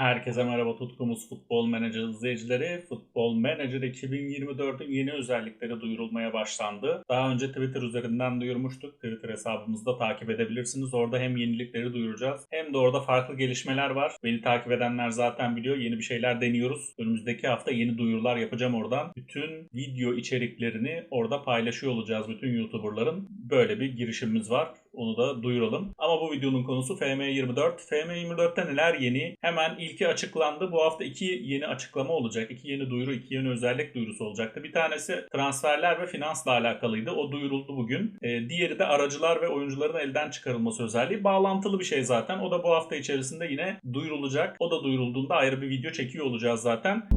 Herkese merhaba tutkumuz Futbol Manager izleyicileri. Futbol Manager 2024'ün yeni özellikleri duyurulmaya başlandı. Daha önce Twitter üzerinden duyurmuştuk. Twitter hesabımızda takip edebilirsiniz. Orada hem yenilikleri duyuracağız hem de orada farklı gelişmeler var. Beni takip edenler zaten biliyor. Yeni bir şeyler deniyoruz. Önümüzdeki hafta yeni duyurular yapacağım oradan. Bütün video içeriklerini orada paylaşıyor olacağız bütün YouTuber'ların. Böyle bir girişimimiz var. Onu da duyuralım. Ama bu videonun konusu FM24. FM24'te neler yeni? Hemen ilki açıklandı. Bu hafta iki yeni açıklama olacak. İki yeni duyuru, iki yeni özellik duyurusu olacaktı. Bir tanesi transferler ve finansla alakalıydı. O duyuruldu bugün. Ee, diğeri de aracılar ve oyuncuların elden çıkarılması özelliği. Bağlantılı bir şey zaten. O da bu hafta içerisinde yine duyurulacak. O da duyurulduğunda ayrı bir video çekiyor olacağız zaten.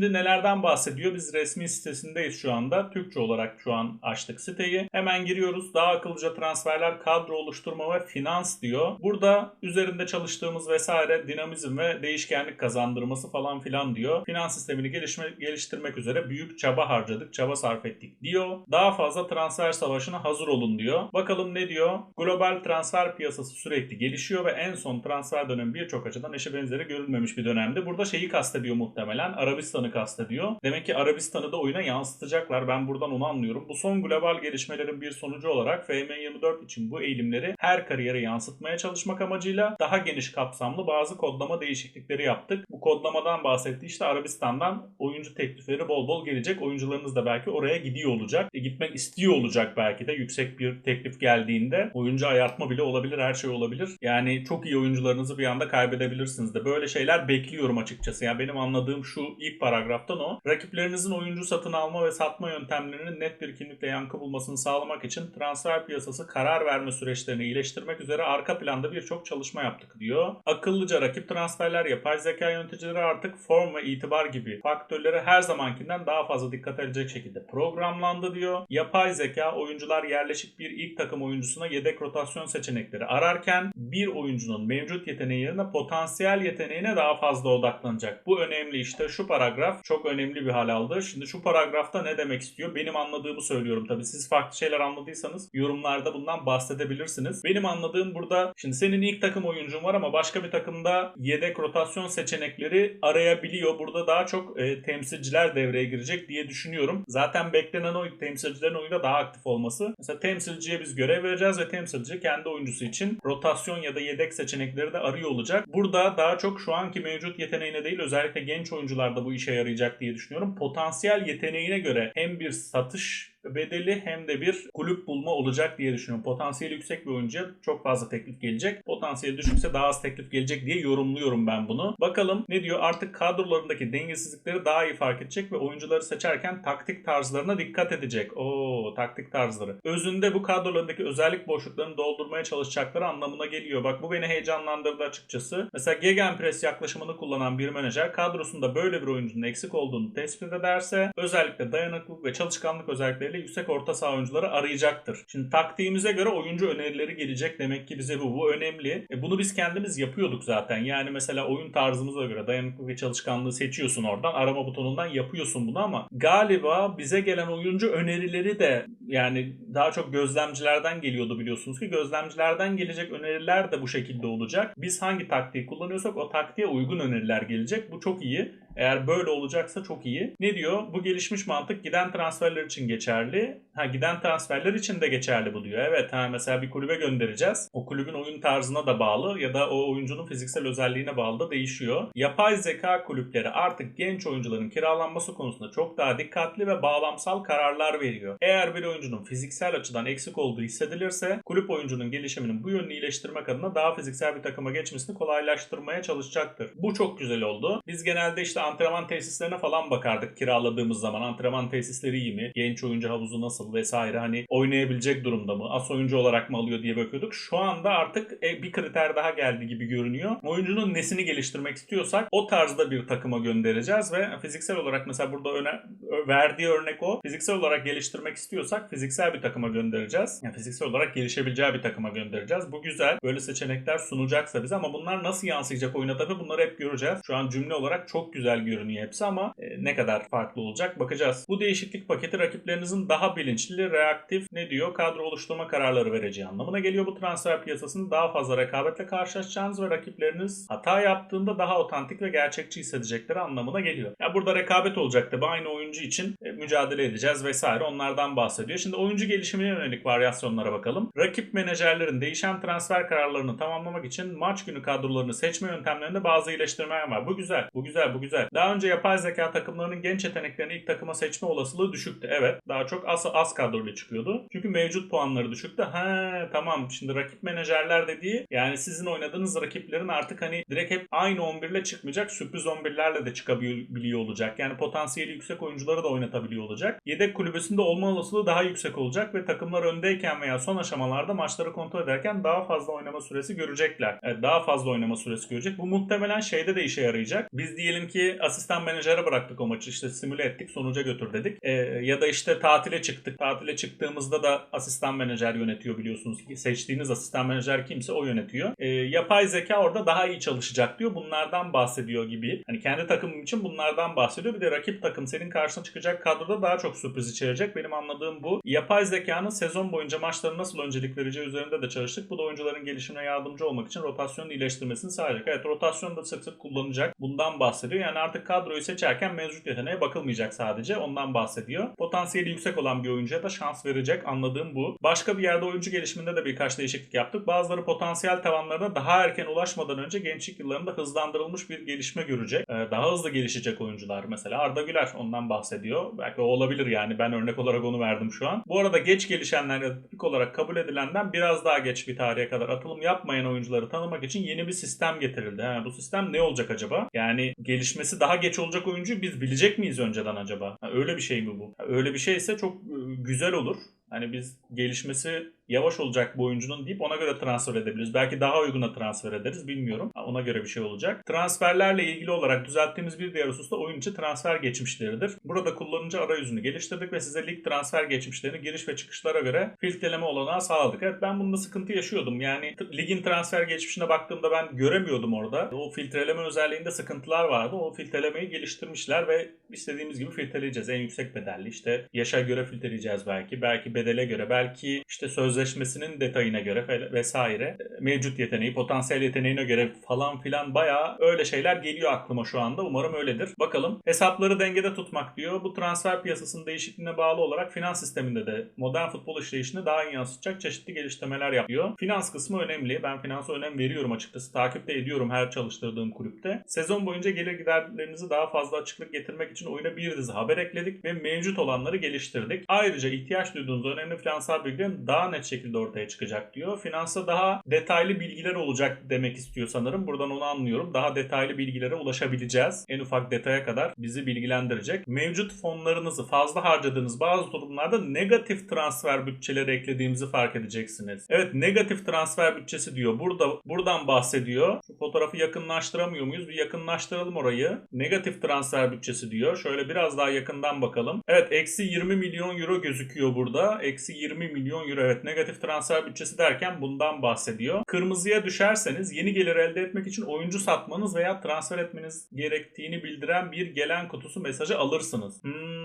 Şimdi nelerden bahsediyor? Biz resmi sitesindeyiz şu anda. Türkçe olarak şu an açtık siteyi. Hemen giriyoruz. Daha akıllıca transferler, kadro oluşturma ve finans diyor. Burada üzerinde çalıştığımız vesaire dinamizm ve değişkenlik kazandırması falan filan diyor. Finans sistemini gelişme, geliştirmek üzere büyük çaba harcadık, çaba sarf ettik diyor. Daha fazla transfer savaşına hazır olun diyor. Bakalım ne diyor? Global transfer piyasası sürekli gelişiyor ve en son transfer dönemi birçok açıdan eşi benzeri görülmemiş bir dönemde. Burada şeyi kastediyor muhtemelen. Arabistan Kastediyor. Demek ki Arabistan'ı da oyuna yansıtacaklar. Ben buradan onu anlıyorum. Bu son global gelişmelerin bir sonucu olarak FM24 için bu eğilimleri her kariyere yansıtmaya çalışmak amacıyla daha geniş kapsamlı bazı kodlama değişiklikleri yaptık. Bu kodlamadan bahsetti. İşte Arabistan'dan oyuncu teklifleri bol bol gelecek. Oyuncularınız da belki oraya gidiyor olacak. E, gitmek istiyor olacak belki de yüksek bir teklif geldiğinde. Oyuncu ayartma bile olabilir, her şey olabilir. Yani çok iyi oyuncularınızı bir anda kaybedebilirsiniz de. Böyle şeyler bekliyorum açıkçası. Yani benim anladığım şu ilk paragraftan o. Rakiplerinizin oyuncu satın alma ve satma yöntemlerinin net bir kimlikle yankı bulmasını sağlamak için transfer piyasası karar verme süreçlerini iyileştirmek üzere arka planda birçok çalışma yaptık diyor. Akıllıca rakip transferler, yapay zeka yöneticileri artık form ve itibar gibi faktörleri her zamankinden daha fazla dikkat edecek şekilde programlandı diyor. Yapay zeka oyuncular yerleşik bir ilk takım oyuncusuna yedek rotasyon seçenekleri ararken bir oyuncunun mevcut yeteneği yerine potansiyel yeteneğine daha fazla odaklanacak. Bu önemli işte şu paragraf çok önemli bir hal aldı. Şimdi şu paragrafta ne demek istiyor? Benim anladığımı söylüyorum tabii. Siz farklı şeyler anladıysanız yorumlarda bundan bahsedebilirsiniz. Benim anladığım burada şimdi senin ilk takım oyuncun var ama başka bir takımda yedek rotasyon seçenekleri arayabiliyor. Burada daha çok e, temsilciler devreye girecek diye düşünüyorum. Zaten beklenen o temsilcilerin oyunda daha aktif olması. Mesela temsilciye biz görev vereceğiz ve temsilci kendi oyuncusu için rotasyon ya da yedek seçenekleri de arıyor olacak. Burada daha çok şu anki mevcut yeteneğine değil özellikle genç oyuncularda bu işe yarayacak diye düşünüyorum. Potansiyel yeteneğine göre hem bir satış bedeli hem de bir kulüp bulma olacak diye düşünüyorum. Potansiyeli yüksek bir oyuncuya çok fazla teklif gelecek. Potansiyeli düşükse daha az teklif gelecek diye yorumluyorum ben bunu. Bakalım ne diyor? Artık kadrolarındaki dengesizlikleri daha iyi fark edecek ve oyuncuları seçerken taktik tarzlarına dikkat edecek. Oo taktik tarzları. Özünde bu kadrolarındaki özellik boşluklarını doldurmaya çalışacakları anlamına geliyor. Bak bu beni heyecanlandırdı açıkçası. Mesela Gegenpress yaklaşımını kullanan bir menajer kadrosunda böyle bir oyuncunun eksik olduğunu tespit ederse özellikle dayanıklılık ve çalışkanlık özellikleri özellikleriyle yüksek orta saha oyuncuları arayacaktır. Şimdi taktiğimize göre oyuncu önerileri gelecek demek ki bize bu. Bu önemli. E bunu biz kendimiz yapıyorduk zaten. Yani mesela oyun tarzımıza göre dayanıklılık ve çalışkanlığı seçiyorsun oradan. Arama butonundan yapıyorsun bunu ama galiba bize gelen oyuncu önerileri de yani daha çok gözlemcilerden geliyordu biliyorsunuz ki. Gözlemcilerden gelecek öneriler de bu şekilde olacak. Biz hangi taktiği kullanıyorsak o taktiğe uygun öneriler gelecek. Bu çok iyi. Eğer böyle olacaksa çok iyi. Ne diyor? Bu gelişmiş mantık giden transferler için geçerli. Ha giden transferler için de geçerli bu diyor. Evet ha mesela bir kulübe göndereceğiz. O kulübün oyun tarzına da bağlı ya da o oyuncunun fiziksel özelliğine bağlı da değişiyor. Yapay zeka kulüpleri artık genç oyuncuların kiralanması konusunda çok daha dikkatli ve bağlamsal kararlar veriyor. Eğer bir oyuncunun fiziksel açıdan eksik olduğu hissedilirse kulüp oyuncunun gelişiminin bu yönünü iyileştirmek adına daha fiziksel bir takıma geçmesini kolaylaştırmaya çalışacaktır. Bu çok güzel oldu. Biz genelde işte antrenman tesislerine falan bakardık kiraladığımız zaman. Antrenman tesisleri iyi mi? Genç oyuncu havuzu nasıl? Vesaire hani oynayabilecek durumda mı? As oyuncu olarak mı alıyor diye bakıyorduk. Şu anda artık e, bir kriter daha geldi gibi görünüyor. Oyuncunun nesini geliştirmek istiyorsak o tarzda bir takıma göndereceğiz ve fiziksel olarak mesela burada öne, verdiği örnek o. Fiziksel olarak geliştirmek istiyorsak fiziksel bir takıma göndereceğiz. Yani fiziksel olarak gelişebileceği bir takıma göndereceğiz. Bu güzel. Böyle seçenekler sunacaksa bize ama bunlar nasıl yansıyacak oyuna tabii bunları hep göreceğiz. Şu an cümle olarak çok güzel görünüyor hepsi ama e, ne kadar farklı olacak bakacağız. Bu değişiklik paketi rakiplerinizin daha bilinçli, reaktif ne diyor? Kadro oluşturma kararları vereceği anlamına geliyor. Bu transfer piyasasında daha fazla rekabetle karşılaşacağınız ve rakipleriniz hata yaptığında daha otantik ve gerçekçi hissedecekleri anlamına geliyor. Ya burada rekabet olacak tabii aynı oyuncu için e, mücadele edeceğiz vesaire onlardan bahsediyor. Şimdi oyuncu gelişimine yönelik varyasyonlara bakalım. Rakip menajerlerin değişen transfer kararlarını tamamlamak için maç günü kadrolarını seçme yöntemlerinde bazı iyileştirmeler var. Bu güzel, bu güzel, bu güzel. Daha önce yapay zeka takımlarının genç yeteneklerini ilk takıma seçme olasılığı düşüktü. Evet, daha çok az, az kadroyla çıkıyordu. Çünkü mevcut puanları düşüktü. Ha tamam şimdi rakip menajerler dediği yani sizin oynadığınız rakiplerin artık hani direkt hep aynı 11 ile çıkmayacak sürpriz 11'lerle de çıkabiliyor olacak. Yani potansiyeli yüksek oyuncuları da oynatabiliyor olacak. Yedek kulübesinde olma olasılığı daha yüksek olacak ve takımlar öndeyken veya son aşamalarda maçları kontrol ederken daha fazla oynama süresi görecekler. Evet, daha fazla oynama süresi görecek. Bu muhtemelen şeyde de işe yarayacak. Biz diyelim ki asistan menajere bıraktık o maçı işte simüle ettik sonuca götür dedik. Ee, ya da işte tatile çıktık. Tatile çıktığımızda da asistan menajer yönetiyor biliyorsunuz. Seçtiğiniz asistan menajer kimse o yönetiyor. Ee, yapay zeka orada daha iyi çalışacak diyor. Bunlardan bahsediyor gibi. Hani kendi takımım için bunlardan bahsediyor. Bir de rakip takım senin karşına çıkacak kadroda daha çok sürpriz içerecek. Benim anladığım bu. Yapay zekanın sezon boyunca maçları nasıl öncelik vereceği üzerinde de çalıştık. Bu da oyuncuların gelişimine yardımcı olmak için rotasyonu iyileştirmesini sağlayacak. Evet rotasyon da sık sık kullanacak. Bundan bahsediyor. Yani artık kadroyu seçerken mevcut yeteneğe bakılmayacak sadece. Ondan bahsediyor. Potansiyeli yüksek olan bir oyuncuya da şans verecek. Anladığım bu. Başka bir yerde oyuncu gelişiminde de birkaç değişiklik yaptık. Bazıları potansiyel tavanlarına daha erken ulaşmadan önce gençlik yıllarında hızlandırılmış bir gelişme görecek. Ee, daha hızlı gelişecek oyuncular mesela. Arda Güler ondan bahsediyor. Belki o olabilir yani. Ben örnek olarak onu verdim şu an. Bu arada geç gelişenler ya tipik olarak kabul edilenden biraz daha geç bir tarihe kadar atılım yapmayan oyuncuları tanımak için yeni bir sistem getirildi. Ha, bu sistem ne olacak acaba? Yani gelişmesi daha geç olacak oyuncuyu biz bilecek miyiz önceden acaba? Ha, öyle bir şey mi bu? Ha, öyle bir şeyse çok e, güzel olur. Hani biz gelişmesi yavaş olacak bu oyuncunun deyip ona göre transfer edebiliriz. Belki daha uyguna transfer ederiz bilmiyorum. Ona göre bir şey olacak. Transferlerle ilgili olarak düzelttiğimiz bir diğer husus da oyun içi transfer geçmişleridir. Burada kullanıcı arayüzünü geliştirdik ve size lig transfer geçmişlerini giriş ve çıkışlara göre filtreleme olanağı sağladık. Evet ben bunda sıkıntı yaşıyordum. Yani ligin transfer geçmişine baktığımda ben göremiyordum orada. O filtreleme özelliğinde sıkıntılar vardı. O filtrelemeyi geliştirmişler ve istediğimiz gibi filtreleyeceğiz. En yüksek bedelli işte yaşa göre filtreleyeceğiz belki. Belki bedele göre. Belki işte sözleşmesinin detayına göre vesaire. Mevcut yeteneği, potansiyel yeteneğine göre falan filan bayağı öyle şeyler geliyor aklıma şu anda. Umarım öyledir. Bakalım. Hesapları dengede tutmak diyor. Bu transfer piyasasının değişikliğine bağlı olarak finans sisteminde de modern futbol işleyişini daha iyi yansıtacak çeşitli geliştirmeler yapıyor. Finans kısmı önemli. Ben finansa önem veriyorum açıkçası. Takip de ediyorum her çalıştırdığım kulüpte. Sezon boyunca gelir giderlerinizi daha fazla açıklık getirmek için oyuna bir dizi haber ekledik ve mevcut olanları geliştirdik. Ayrıca ihtiyaç duyduğunuz önemli finansal bilgilerin daha net şekilde ortaya çıkacak diyor. Finansa daha detaylı bilgiler olacak demek istiyor sanırım. Buradan onu anlıyorum. Daha detaylı bilgilere ulaşabileceğiz. En ufak detaya kadar bizi bilgilendirecek. Mevcut fonlarınızı fazla harcadığınız bazı durumlarda negatif transfer bütçeleri eklediğimizi fark edeceksiniz. Evet negatif transfer bütçesi diyor. Burada buradan bahsediyor. Şu fotoğrafı yakınlaştıramıyor muyuz? Bir yakınlaştıralım orayı. Negatif transfer bütçesi diyor. Şöyle biraz daha yakından bakalım. Evet eksi 20 milyon euro gözüküyor burada. Eksi 20 milyon euro evet negatif transfer bütçesi derken bundan bahsediyor. Kırmızıya düşerseniz yeni gelir elde etmek için oyuncu satmanız veya transfer etmeniz gerektiğini bildiren bir gelen kutusu mesajı alırsınız. Hmm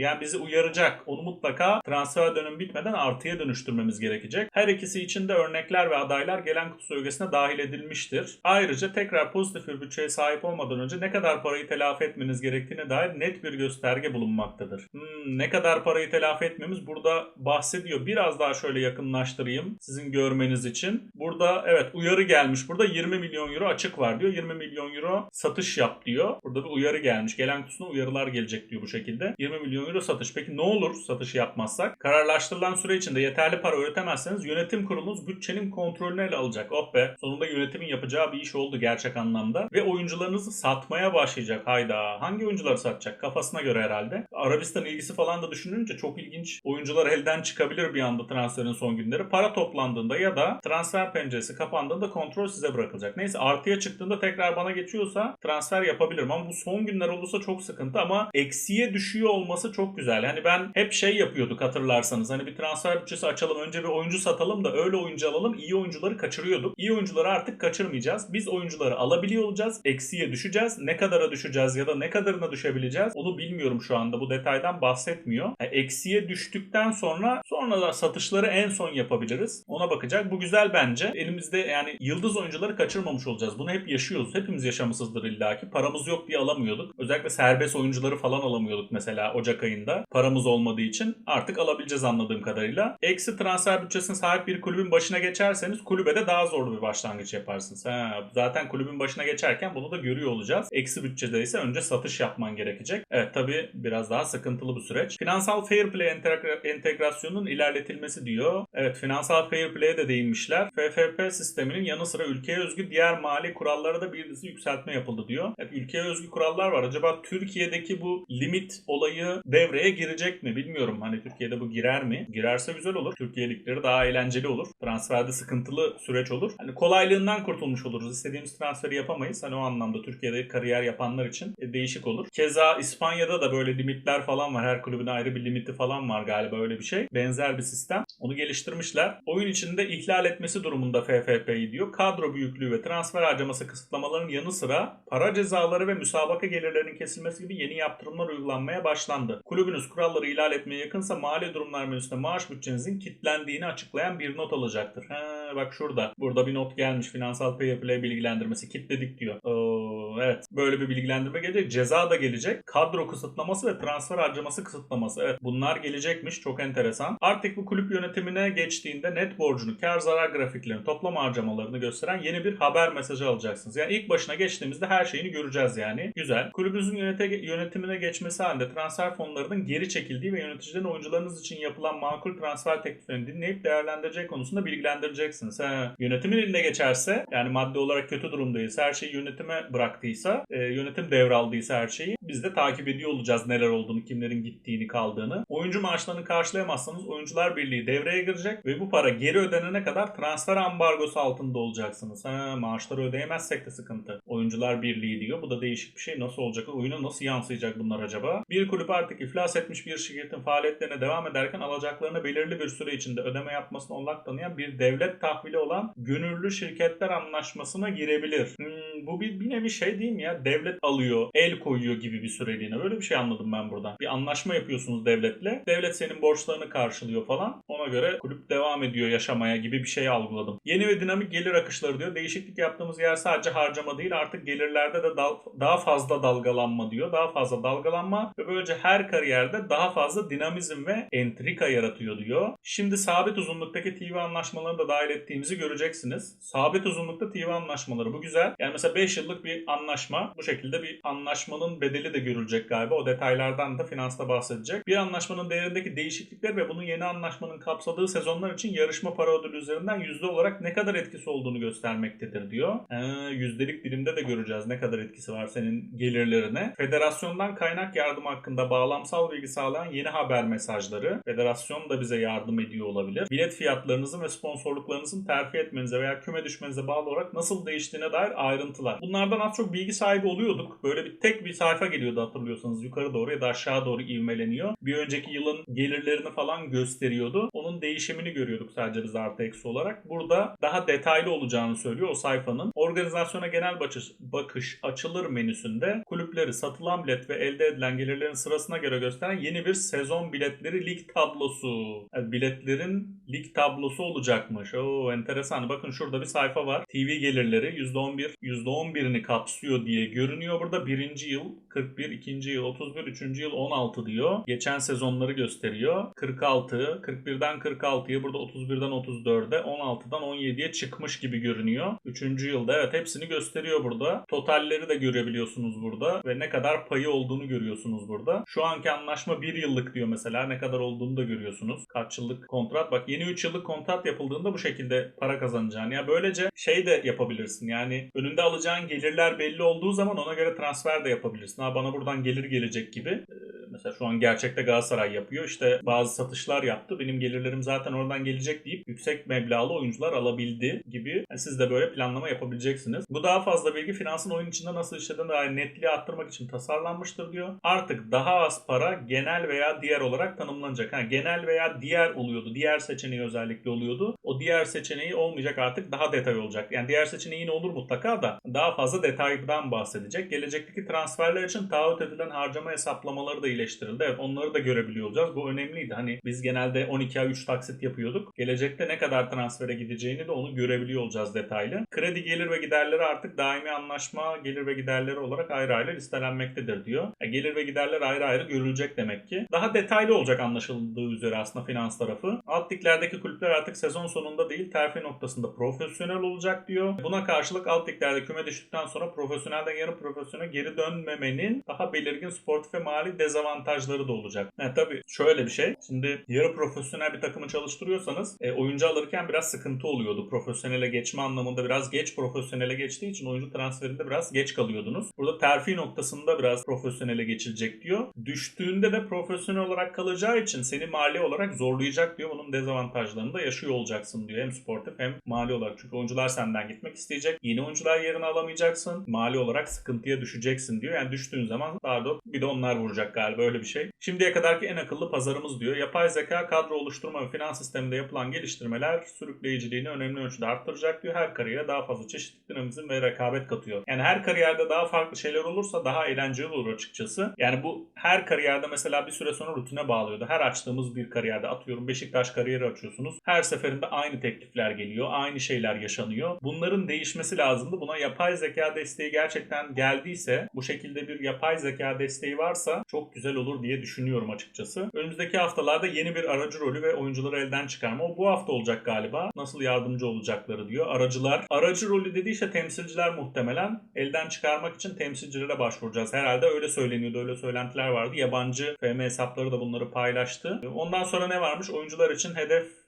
yani bizi uyaracak. Onu mutlaka transfer dönemi bitmeden artıya dönüştürmemiz gerekecek. Her ikisi için de örnekler ve adaylar gelen kutusu ögesine dahil edilmiştir. Ayrıca tekrar pozitif bir bütçeye sahip olmadan önce ne kadar parayı telafi etmeniz gerektiğine dair net bir gösterge bulunmaktadır. Hmm, ne kadar parayı telafi etmemiz burada bahsediyor. Biraz daha şöyle yakınlaştırayım sizin görmeniz için. Burada evet uyarı gelmiş. Burada 20 milyon euro açık var diyor. 20 milyon euro satış yap diyor. Burada bir uyarı gelmiş. Gelen kutusuna uyarılar gelecek diyor bu şekilde. 20 milyon euro satış. Peki ne olur satışı yapmazsak? Kararlaştırılan süre içinde yeterli para üretemezseniz yönetim kurulunuz bütçenin kontrolünü ele alacak. Oh be sonunda yönetimin yapacağı bir iş oldu gerçek anlamda. Ve oyuncularınızı satmaya başlayacak. Hayda hangi oyuncuları satacak? Kafasına göre herhalde. Arabistan ilgisi falan da düşününce çok ilginç. Oyuncular elden çıkabilir bir anda transferin son günleri. Para toplandığında ya da transfer penceresi kapandığında kontrol size bırakılacak. Neyse artıya çıktığında tekrar bana geçiyorsa transfer yapabilirim ama bu son günler olursa çok sıkıntı ama eksiye düşüyor olması çok güzel. Yani ben hep şey yapıyorduk hatırlarsanız. Hani bir transfer bütçesi açalım önce bir oyuncu satalım da öyle oyuncu alalım. İyi oyuncuları kaçırıyorduk. İyi oyuncuları artık kaçırmayacağız. Biz oyuncuları alabiliyor olacağız. Eksiye düşeceğiz. Ne kadara düşeceğiz ya da ne kadarına düşebileceğiz onu bilmiyorum şu anda. Bu detaydan bahsetmiyor. Yani eksiye düştükten sonra sonra da satışları en son yapabiliriz. Ona bakacak. Bu güzel bence. Elimizde yani yıldız oyuncuları kaçırmamış olacağız. Bunu hep yaşıyoruz. Hepimiz yaşamışızdır illaki. Paramız yok diye alamıyorduk. Özellikle serbest oyuncuları falan alamıyorduk mesela Ocak ayında. Paramız olmadığı için artık alabileceğiz anladığım kadarıyla. Eksi transfer bütçesine sahip bir kulübün başına geçerseniz kulübede daha zorlu bir başlangıç yaparsınız. Ha, zaten kulübün başına geçerken bunu da görüyor olacağız. Eksi bütçede ise önce satış yapman gerekecek. Evet tabi biraz daha sıkıntılı bu süreç. Finansal fair play entegra- entegrasyonunun ilerletilmesi diyor. Evet finansal fair play'e de değinmişler. FFP sisteminin yanı sıra ülkeye özgü diğer mali kurallara da bir dizi yükseltme yapıldı diyor. Evet, ülkeye özgü kurallar var. Acaba Türkiye'deki bu limit olayı devreye girecek mi bilmiyorum. Hani Türkiye'de bu girer mi? Girerse güzel olur. Türkiye ligleri daha eğlenceli olur. Transferde sıkıntılı süreç olur. Hani kolaylığından kurtulmuş oluruz. İstediğimiz transferi yapamayız. Hani o anlamda Türkiye'de kariyer yapanlar için e, değişik olur. Keza İspanya'da da böyle limitler falan var. Her kulübün ayrı bir limiti falan var galiba öyle bir şey. Benzer bir sistem. Onu geliştirmişler. Oyun içinde ihlal etmesi durumunda FFP'yi diyor. Kadro büyüklüğü ve transfer harcaması kısıtlamalarının yanı sıra para cezaları ve müsabaka gelirlerinin kesilmesi gibi yeni yaptırımlar uygulanmaya başlandı. Kulübünüz kuralları ihlal etmeye yakınsa mali durumlar menüsünde maaş bütçenizin kitlendiğini açıklayan bir not alacaktır. He, bak şurada. Burada bir not gelmiş. Finansal pay play bilgilendirmesi kitledik diyor. Oo, evet. Böyle bir bilgilendirme gelecek. Ceza da gelecek. Kadro kısıtlaması ve transfer harcaması kısıtlaması. Evet bunlar gelecekmiş. Çok enteresan. Artık bu kulüp yönetimine geçtiğinde net borcunu, kar zarar grafiklerini, toplam harcamalarını gösteren yeni bir haber mesajı alacaksınız. Yani ilk başına geçtiğimizde her şeyini göreceğiz yani. Güzel. Kulübünüzün yönete- yönetimine geçmesi halinde transfer fonlarının geri çekildiği ve yöneticilerin oyuncularınız için yapılan makul transfer tekliflerini dinleyip değerlendirecek konusunda bilgilendireceksiniz. He, yönetimin eline geçerse yani maddi olarak kötü durumdayız. Her şeyi yönetime bıraktıysa, e, yönetim devraldıysa her şeyi biz de takip ediyor olacağız neler olduğunu, kimlerin gittiğini, kaldığını. Oyuncu maaşlarını karşılayamazsanız Oyuncular Birliği devreye girecek ve bu para geri ödenene kadar transfer ambargosu altında olacaksınız. Ha, maaşları ödeyemezsek de sıkıntı. Oyuncular Birliği diyor. Bu da değişik bir şey. Nasıl olacak? Oyuna nasıl yansıyacak bunlar acaba? Bir kulüp artık iflas etmiş bir şirketin faaliyetlerine devam ederken alacaklarını belirli bir süre içinde ödeme yapmasına olanak tanıyan bir devlet tahvili olan gönüllü şirketler anlaşmasına girebilir. Hmm, bu bir, bir nevi şey değil mi ya? Devlet alıyor, el koyuyor gibi bir süreliğine. Böyle bir şey anladım ben buradan. Bir anlaşma yapıyorsunuz devletle. Devlet senin borçlarını karşılıyor falan. Ona göre kulüp devam ediyor yaşamaya gibi bir şey algıladım. Yeni ve dinamik gelir akışları diyor. Değişiklik yaptığımız yer sadece harcama değil artık gelirlerde de dal- daha fazla dalgalanma diyor. Daha fazla dalgalanma ve böylece her kariyerde daha fazla dinamizm ve entrika yaratıyor diyor. Şimdi sabit uzunluktaki TV anlaşmalarını da dahil ettiğimizi göreceksiniz. Sabit uzunlukta TV anlaşmaları bu güzel. Yani mesela 5 yıllık bir anlaşma. Bu şekilde bir anlaşmanın bedeli de görülecek galiba. O detaylardan da finansta bahsedecek. Bir anlaşmanın değerindeki değişiklikler ve bunun yeni anlaşmanın kapsadığı sezonlar için yarışma para ödülü üzerinden yüzde olarak ne kadar etkisi olduğunu göstermektedir diyor. Ee, yüzdelik dilimde de göreceğiz ne kadar etkisi var senin gelirlerine. Federasyondan kaynak yardım hakkında bağlamsal bilgi sağlayan yeni haber mesajları. Federasyon da bize yardım ediyor olabilir. Bilet fiyatlarınızın ve sponsorluklarınızın terfi etmenize veya küme düşmenize bağlı olarak nasıl değiştiğine dair ayrıntılar. Bunlardan az çok bilgi sahibi oluyorduk. Böyle bir tek bir sayfa geliyordu hatırlıyorsanız yukarı doğru ya da aşağı doğru ivmeleniyor. Bir önceki yılın gelirlerini falan gösteriyordu. Onun değişimini görüyorduk sadece biz artı eksi olarak. Burada daha detaylı olacağını söylüyor o sayfanın. Organizasyona genel bakış, bakış açılır menüsünde kulüpleri satılan bilet ve elde edilen gelirlerin sırasına göre gösteren yeni bir sezon biletleri lig tablosu. Yani biletlerin lig tablosu olacakmış. Oo enteresan. Bakın şurada bir sayfa var. TV gelirleri %11, %11'ini kapsıyor diye görünüyor burada. Birinci yıl 41, ikinci yıl 31, üçüncü yıl 16 diyor. Geçen sezonları gösteriyor. 46, 41'den 46'ya burada 31'den 34'e, 16'dan 17'ye çıkmış gibi görünüyor. Üçüncü yılda evet hepsini gösteriyor burada. Totalleri de görebiliyorsunuz burada ve ne kadar payı olduğunu görüyorsunuz burada. Şu anki anlaşma bir yıllık diyor mesela. Ne kadar olduğunu da görüyorsunuz. Kaç yıllık kontrat. Bak yeni 3 yıllık kontrat yapıldığında bu şekilde para kazanacağını. Ya böylece şey de yapabilirsin. Yani önünde alacağın gelirler belli olduğu zaman ona göre transfer de yapabilirsin. Ha bana buradan gelir gelecek gibi. Mesela şu an gerçekte Galatasaray yapıyor. İşte bazı satışlar yaptı. Benim gelirlerim zaten oradan gelecek deyip yüksek meblağlı oyuncular alabildi gibi. Yani siz de böyle planlama yapabileceksiniz. Bu daha fazla bilgi finansın oyun içinde nasıl işlediğine dair netliği arttırmak için tasarlanmıştır diyor. Artık daha az para genel veya diğer olarak tanımlanacak. Ha, genel veya diğer oluyordu. Diğer seçeneği özellikle oluyordu. O diğer seçeneği olmayacak artık daha detay olacak. Yani diğer seçeneği yine olur mutlaka da daha fazla detaydan bahsedecek. Gelecekteki transferler için taahhüt edilen harcama hesaplamaları da iyileştirildi. Evet onları da görebiliyor olacağız. Bu önemliydi. Hani biz genelde 12 ay 3 taksit yapıyorduk. Gelecekte ne kadar transfere gideceğini de onu görebiliyor olacağız detaylı. Kredi gelir ve giderleri artık daimi anlaşma gelir ve giderleri olarak ayrı ayrı listelenmektedir diyor. Ya gelir ve giderler ayrı ayrı görülecek demek ki. Daha detaylı olacak anlaşıldığı üzere aslında finans tarafı. Alt liglerdeki kulüpler artık sezon sonunda değil terfi noktasında profesyonel olacak diyor. Buna karşılık alt liglerde küme düştükten sonra profesyonelden yarı profesyonel geri dönmemenin daha belirgin sportif ve mali dezavantajları da olacak. Yani tabii şöyle bir şey. Şimdi yarı profesyonel bir takımı çalıştırıyorsanız e, oyuncu alırken biraz sıkıntı oluyordu. Profesyonele geçme anlamında biraz geç profesyonele geçtiği için oyuncu transferinde biraz geç kalıyordunuz. Burada terfi noktasında biraz profesyonele geçilecek diyor. Düştüğünde de profesyonel olarak kalacağı için seni mali olarak zorlayacak diyor. Bunun dezavantajlarını da yaşıyor olacaksın diyor. Hem sportif hem mali olarak. Çünkü oyuncular senden gitmek isteyecek. Yeni oyuncular yerini alamayacaksın. Mali olarak sıkıntıya düşeceksin diyor. Yani düştüğün zaman da bir de onlar vuracak galiba öyle bir şey. Şimdiye kadarki en akıllı pazarımız diyor. Yapay zeka kadro oluşturma ve finans sisteminde yapılan geliştirmeler sürükleyiciliğini önemli ölçüde arttıracak diyor. Her kariyere daha fazla çeşitlilik dinamizm ve rekabet katıyor. Yani her kariyerde daha farklı şeyler olursa daha eğlenceli olur açıkçası. Yani bu her kariyerde mesela bir süre sonra rutine bağlıyordu. Her açtığımız bir kariyerde atıyorum Beşiktaş kariyeri açıyorsunuz. Her seferinde aynı teklifler geliyor. Aynı şeyler yaşanıyor. Bunların değişmesi lazımdı. Buna yapay zeka desteği gerçekten geldiyse bu şekilde bir yapay zeka desteği varsa çok güzel olur diye düşünüyorum açıkçası. Önümüzdeki haftalarda yeni bir aracı rolü ve oyuncuları elden çıkarma. O bu hafta olacak galiba. Nasıl yardımcı olacakları diyor. Aracılar. Aracı rolü dediği işte temsilciler muhtemelen elden çıkarmak için temsilcilere başvuracağız. Herhalde öyle söyleniyordu. Öyle söylentiler vardı. Yabancı FM hesapları da bunları paylaştı. Ondan sonra ne varmış? Oyuncular için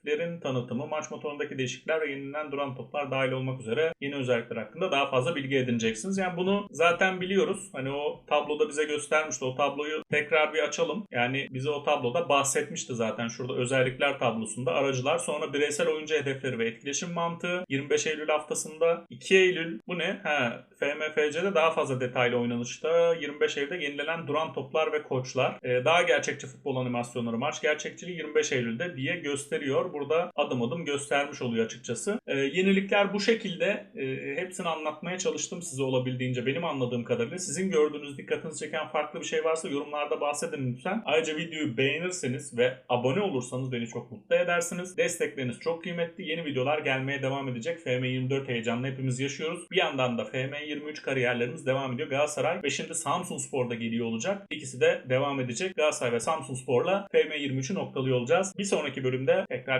hedeflerin tanıtımı, maç motorundaki değişiklikler ve yenilenen duran toplar dahil olmak üzere yeni özellikler hakkında daha fazla bilgi edineceksiniz. Yani bunu zaten biliyoruz. Hani o tabloda bize göstermişti. O tabloyu tekrar bir açalım. Yani bize o tabloda bahsetmişti zaten. Şurada özellikler tablosunda aracılar. Sonra bireysel oyuncu hedefleri ve etkileşim mantığı. 25 Eylül haftasında 2 Eylül bu ne? Ha, FMFC'de daha fazla detaylı oynanışta 25 Eylül'de yenilenen duran toplar ve koçlar. Ee, daha gerçekçi futbol animasyonları maç gerçekçiliği 25 Eylül'de diye gösteriyor. Burada adım adım göstermiş oluyor açıkçası. Ee, yenilikler bu şekilde e, hepsini anlatmaya çalıştım size olabildiğince benim anladığım kadarıyla. Sizin gördüğünüz dikkatinizi çeken farklı bir şey varsa yorumlarda bahsedin lütfen. Ayrıca videoyu beğenirseniz ve abone olursanız beni çok mutlu edersiniz. Destekleriniz çok kıymetli. Yeni videolar gelmeye devam edecek. FM24 heyecanla hepimiz yaşıyoruz. Bir yandan da FM23 kariyerlerimiz devam ediyor. Galatasaray ve şimdi Samsun Spor'da geliyor olacak. İkisi de devam edecek. Galatasaray ve Samsun Spor'la FM23'ü noktalıyor olacağız. Bir sonraki bölümde tekrar